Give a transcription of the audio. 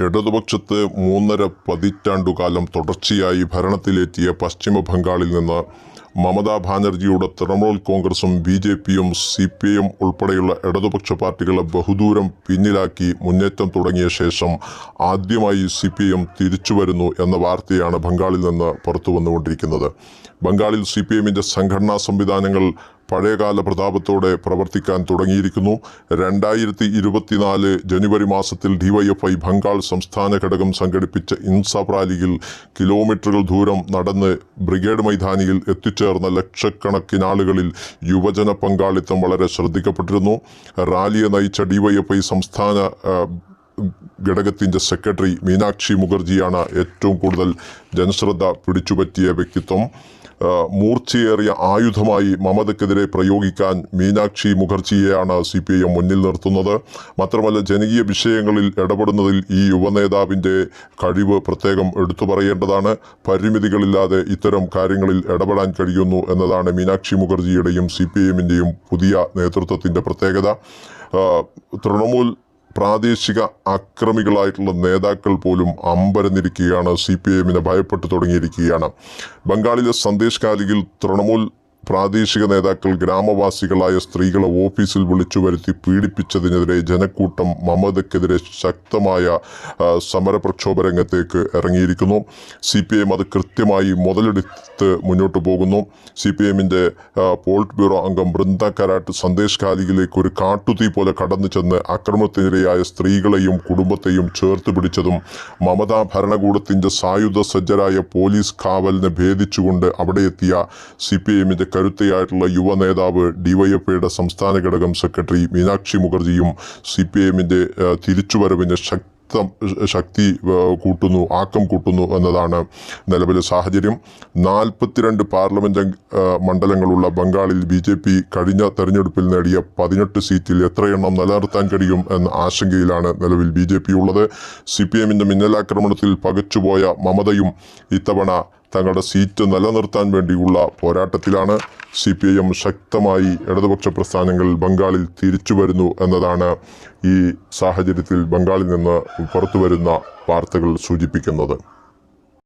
ഇടതുപക്ഷത്ത് മൂന്നര പതിറ്റാണ്ടുകാലം തുടർച്ചയായി ഭരണത്തിലെത്തിയ പശ്ചിമ ബംഗാളിൽ നിന്ന് മമതാ ബാനർജിയുടെ തൃണമൂൽ കോൺഗ്രസും ബി ജെ പിയും സി പി ഐ എം ഉൾപ്പെടെയുള്ള ഇടതുപക്ഷ പാർട്ടികളെ ബഹുദൂരം പിന്നിലാക്കി മുന്നേറ്റം തുടങ്ങിയ ശേഷം ആദ്യമായി സി പി ഐ എം തിരിച്ചു വരുന്നു എന്ന വാർത്തയാണ് ബംഗാളിൽ നിന്ന് പുറത്തു വന്നുകൊണ്ടിരിക്കുന്നത് ബംഗാളിൽ സി പി എമ്മിന്റെ സംഘടനാ സംവിധാനങ്ങൾ പഴയകാല പ്രതാപത്തോടെ പ്രവർത്തിക്കാൻ തുടങ്ങിയിരിക്കുന്നു. രണ്ടായിരത്തി ഇരുപത്തിനാല് ജനുവരി മാസത്തിൽ ഡിവൈഎഫ്ഐ ബംഗാൾ സംസ്ഥാന ഘടകം സംഘടിപ്പിച്ച ഇൻസാഫ് റാലിയിൽ കിലോമീറ്ററുകൾ ദൂരം നടന്ന് ബ്രിഗേഡ് മൈതാനിയിൽ എത്തിച്ചേർന്ന ലക്ഷക്കണക്കിന് ആളുകളിൽ യുവജന പങ്കാളിത്തം വളരെ ശ്രദ്ധിക്കപ്പെട്ടിരുന്നു. റാലിയെ നയിച്ച ഡിവൈഎഫ്ഐ സംസ്ഥാന ഘടകത്തിന്റെ സെക്രട്ടറി മീനാക്ഷി മുഖർജിയാണ് ഏറ്റവും കൂടുതൽ ജനശ്രദ്ധ പിടിച്ചുപറ്റിയ വ്യക്തിത്വം. മൂർച്ചയേറിയ ആയുധമായി മമതയ്ക്കെതിരെ പ്രയോഗിക്കാൻ മീനാക്ഷി മുഖർജിയെയാണ് സി പി ഐ എം മുന്നിൽ നിർത്തുന്നത്. മാത്രമല്ല ജനകീയ വിഷയങ്ങളിൽ ഇടപെടുന്നതിൽ ഈ യുവനേതാവിന്റെ കഴിവ് പ്രത്യേകം എടുത്തു പറയേണ്ടതാണ്. പരിമിതികളില്ലാതെ ഇത്തരം കാര്യങ്ങളിൽ ഇടപെടാൻ കഴിയുന്നു എന്നതാണ് മീനാക്ഷി മുഖർജിയുടെയും സി പി ഐ എമ്മിന്റെയും പുതിയ നേതൃത്വത്തിന്റെ പ്രത്യേകത. തൃണമൂൽ പ്രാദേശിക അക്രമികളായിട്ടുള്ള നേതാക്കൾ പോലും അമ്പരന്നിരിക്കുകയാണ്. സി പി എമ്മിനെ ഭയപ്പെട്ടു തുടങ്ങിയിരിക്കുകയാണ്. ബംഗാളിലെ സന്ദേശ് കാലിയിൽ തൃണമൂൽ പ്രാദേശിക നേതാക്കൾ ഗ്രാമവാസികളായ സ്ത്രീകളെ ഓഫീസിൽ വിളിച്ചു വരുത്തി പീഡിപ്പിച്ചതിനെതിരെ ജനക്കൂട്ടം മമതയ്ക്കെതിരെ ശക്തമായ സമരപ്രക്ഷോഭ രംഗത്തേക്ക് ഇറങ്ങിയിരിക്കുന്നു. സി പി എം അത് കൃത്യമായി മുതലെടുത്ത് മുന്നോട്ട് പോകുന്നു. സി പി എമ്മിന്റെ പോളിറ്റ് ബ്യൂറോ അംഗം ബൃന്ദ കരാട്ട് സന്ദേശ് കാലിയിലേക്ക് ഒരു കാട്ടുതീ പോലെ കടന്നു ചെന്ന് അക്രമത്തിനിരയായ സ്ത്രീകളെയും കുടുംബത്തെയും ചേർത്ത് പിടിച്ചതും മമതാ ഭരണകൂടത്തിന്റെ സായുധ സജ്ജരായ പോലീസ് കാവലിനെ ഭേദിച്ചുകൊണ്ട് അവിടെ എത്തിയ സി പി എമ്മിന്റെ കരുത്തയായിട്ടുള്ള യുവ നേതാവ് ഡിവൈഎഫ്ഐയുടെ സംസ്ഥാന ഘടകം സെക്രട്ടറി മീനാക്ഷി മുഖർജിയും സി പി എമ്മിന്റെ തിരിച്ചുവരവിന് ശക്തി ശക്തി കൂട്ടുന്നു ആക്കം കൂട്ടുന്നു എന്നതാണ് നിലവിലെ സാഹചര്യം. നാൽപ്പത്തിരണ്ട് പാർലമെന്റ് മണ്ഡലങ്ങളുള്ള ബംഗാളിൽ ബി ജെ പി കഴിഞ്ഞ തെരഞ്ഞെടുപ്പിൽ നേടിയ പതിനെട്ട് സീറ്റിൽ എത്രയെണ്ണം നിലനിർത്താൻ കഴിയും എന്ന ആശങ്കയിലാണ് നിലവിൽ ബി ജെ പി ഉള്ളത്. സി പി എമ്മിന്റെ മിന്നലാക്രമണത്തിൽ പകച്ചുപോയ മമതയും ഇത്തവണ തങ്ങളുടെ സീറ്റ് നിലനിർത്താൻ വേണ്ടിയുള്ള പോരാട്ടത്തിലാണ് സി പി ഐ എം ശക്തമായി ഇടതുപക്ഷ പ്രസ്ഥാനങ്ങൾ ബംഗാളിൽ തിരിച്ചു വരുന്നു എന്നതാണ് ഈ സാഹചര്യത്തിൽ ബംഗാളിൽ നിന്ന് പുറത്തു വരുന്ന വാർത്തകൾ സൂചിപ്പിക്കുന്നത്.